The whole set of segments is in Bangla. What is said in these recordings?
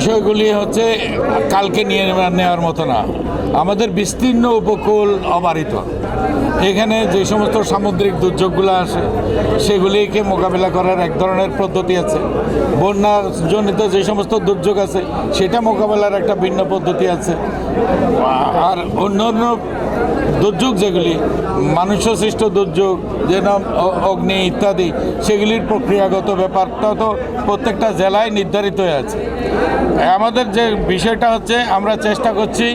বিষয়গুলি হচ্ছে কালকে নিয়ে নেওয়ার মতো না। আমাদের বিস্তীর্ণ উপকূল অবারিত। এখানে যে সমস্ত সামুদ্রিক দুর্যোগগুলো আসে, সেগুলিকে মোকাবিলা করার এক ধরনের পদ্ধতি আছে। বন্যার জনিত যে সমস্ত দুর্যোগ আছে, সেটা মোকাবেলার একটা ভিন্ন পদ্ধতি আছে। আর অন্য অন্য দুর্যোগ যেগুলি মানুষ সৃষ্ট দুর্যোগ যেন অগ্নি ইত্যাদি, সেগুলির প্রক্রিয়াগত ব্যাপারটা তো প্রত্যেকটা জেলায় নির্ধারিত হয়ে আছে। আমাদের যে বিষয়টা হচ্ছে, আমরা চেষ্টা করছি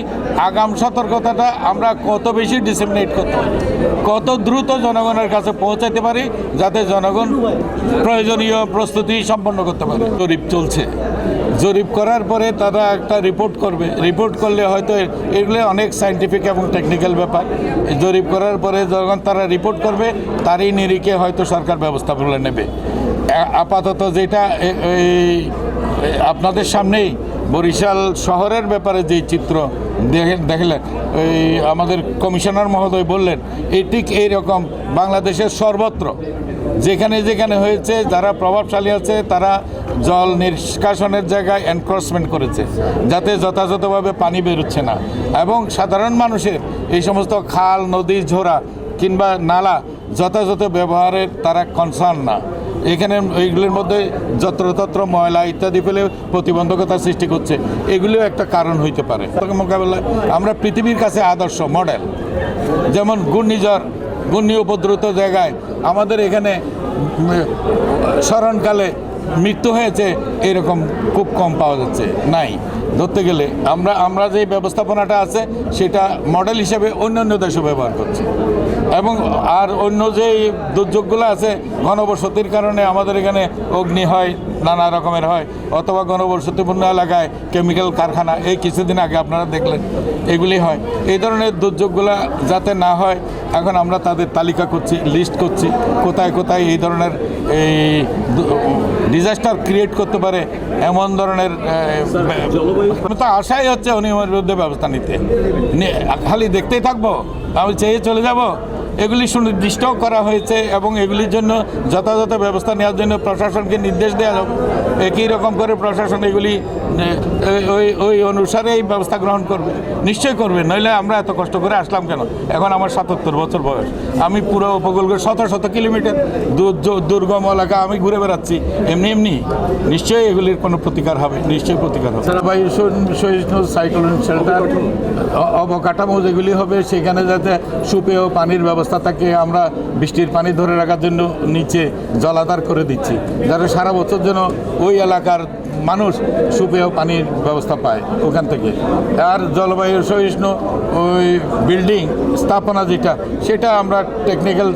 আগাম সতর্কতাটা আমরা কত বেশি ডিসেমিনেট করতে কত দ্রুত জনগণের কাছে পৌঁছাতে পারি যাতে জনগণ প্রয়োজনীয় প্রস্তুতি সম্পন্ন করতে পারে। জরিপ চলছে। জরিপ করার পরে তারা একটা রিপোর্ট করবে। রিপোর্ট করলে হয়তো এগুলো অনেক সাইন্টিফিক এবং টেকনিক্যাল ব্যাপার। জরিপ করার পরে যখন তারা রিপোর্ট করবে, তারই নিরিখে হয়তো সরকার ব্যবস্থাগুলো নেবে। আপাতত যেটা এই আপনাদের সামনেই বরিশাল শহরের ব্যাপারে যে চিত্র দেখে দেখলেন, এই আমাদের কমিশনার মহোদয় বললেন, এই ঠিক এইরকম বাংলাদেশের সর্বত্র, যেখানে যেখানে হয়েছে, যারা প্রভাবশালী আছে, তারা জল নিষ্কাশনের জায়গায় এনক্রোচমেন্ট করেছে, যাতে যথাযথভাবে পানি বেরোচ্ছে না। এবং সাধারণ মানুষের এই সমস্ত খাল, নদী, ঝোড়া কিংবা নালা যথাযথ ব্যবহারের তারা কনসার্ন না। এখানে এইগুলির মধ্যে যত্রতত্র ময়লা ইত্যাদি ফেলে প্রতিবন্ধকতা সৃষ্টি করছে। এগুলিও একটা কারণ হইতে পারে। মোকাবেলায় আমরা পৃথিবীর কাছে আদর্শ, মডেল। যেমন ঘূর্ণিঝড়, ঘূর্ণি উপদ্রুত জায়গায় আমাদের এখানে স্মরণকালে মৃত্যু হয়েছে, এরকম খুব কম পাওয়া যাচ্ছে। নাই। ধরতে গেলে আমরা আমরা যে ব্যবস্থাপনাটা আছে, সেটা মডেল হিসেবে অন্যান্য দেশে ব্যবহার করছি। এবং আর অন্য যে দুর্যোগগুলো আছে, ঘনবসতির কারণে আমাদের এখানে অগ্নি হয়, নানা রকমের হয়, অথবা ঘনবসতিপূর্ণ এলাকায় কেমিক্যাল কারখানা, এই কিছুদিন আগে আপনারা দেখলেন, এগুলি হয়। এই ধরনের দুর্যোগগুলো যাতে না হয় এখন আমরা তাদের তালিকা করছি লিস্ট করছি, কোথায় কোথায় এই ধরনের এই ডিজাস্টার ক্রিয়েট করতে পারে, এমন ধরনের তো আশাই হচ্ছে অনিয়মের বিরুদ্ধে ব্যবস্থা নিতে। খালি দেখতেই থাকব, আমি চেয়ে চলে যাব। এগুলি সুনির্দিষ্ট করা হয়েছে এবং এগুলির জন্য যথাযথ ব্যবস্থা নেওয়ার জন্য প্রশাসনকে নির্দেশ দেওয়া একই রকম করে প্রশাসন এগুলি ওই ওই অনুসারে এই ব্যবস্থা গ্রহণ করবে। নিশ্চয়ই করবে, নইলে আমরা এত কষ্ট করে আসলাম কেন? এখন আমার সাতাত্তর বছর বয়স। আমি পুরো উপকূলকে শত শত কিলোমিটার দূর- দূর- দুর্গম এলাকা আমি ঘুরে বেড়াচ্ছি। এমনি এমনি। নিশ্চয়ই এগুলির কোনো প্রতিকার হবে, নিশ্চয়ই প্রতিকার হবে। সহিষ্ণু, সাইক্লোন, শেল্টার অবকাঠামো যেগুলি হবে, সেখানে যাতে সুপেয় পানির ব্যবস্থা থাকে আমরা বৃষ্টির পানি ধরে রাখার জন্য নিচে জলাধার করে দিচ্ছি, যাতে সারা বছর যেন ওই এলাকার মানুষ সুপেয় পানির ব্যবস্থা পায় ওখান থেকে। আর জলবায়ু সহিষ্ণু ওই বিল্ডিং স্থাপনা যেটা, সেটা আমরা টেকনিক্যাল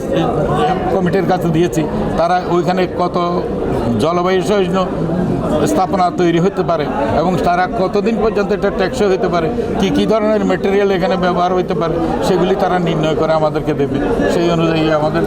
কমিটির কাছে দিয়েছি। তারা ওইখানে কত জলবায়ু সহিষ্ণু স্থাপনা তৈরি হতে পারে এবং তারা কতদিন পর্যন্ত এটা ট্যাক্সও হতে পারে, কি কি ধরনের মেটেরিয়াল এখানে ব্যবহার হতে পারে, সেগুলি তারা নির্ণয় করে আমাদেরকে দেবে। সেই অনুযায়ী আমাদের